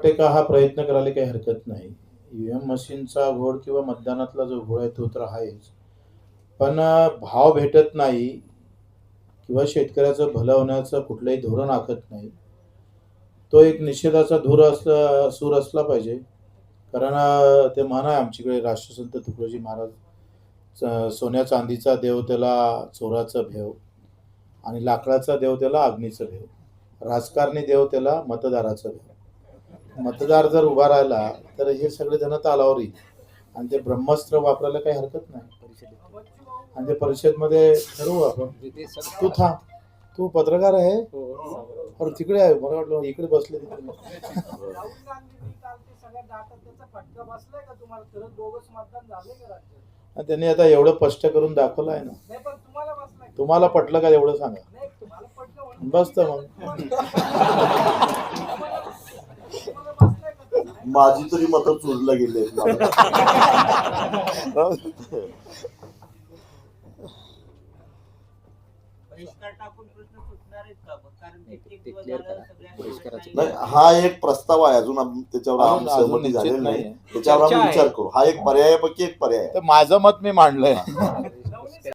वाटते का हा प्रयत्न करायला काही हरकत नाही? ईव्हीएम मशीनचा घोळ किंवा मतदानातला जो घोळ आहे तो तर आहेच. पण भाव भेटत नाही किंवा शेतकऱ्याचं भलं होण्याचं कुठलंही धोरण आखत नाही. तो एक निषेधाचा धूर असला सूर असला पाहिजे. कारण ते म्हण आहे आमच्याकडे राष्ट्रसंत तुकडोजी महाराज सोन्या चांदीचा देव त्याला चोराचं भेव आणि लाकडाचा देव त्याला अग्नीचं भेव. राजकारणी देव त्याला मतदाराचं भेव. मतदार जर उभा राहिला तर हे सगळे जण तालावर. येईल आणि ते ब्रह्मास्त्र वापरायला काही हरकत नाही. आणि ते परिषदमध्ये ठरवू आपण. तू थांब. तू पत्रकार आहे? अरे तिकडे आहे. मला वाटलं इकडे बसले तिकडे. आणि त्यांनी आता एवढं स्पष्ट करून दाखवलं आहे ना. तुम्हाला पटलं का एवढं सांगा? नाही बसतं मग तुम्हाला बसलाय का तसं? माझी तरी मतं चोरीला गेली नाही. हा एक प्रस्ताव आहे. अजून त्याच्यावर सहमती झालेली. नाही. त्याच्यावर आम्ही विचार. करू. हा एक पर्यायापैकी एक पर्याय आहे. तर माझं मत मी मांडलंय.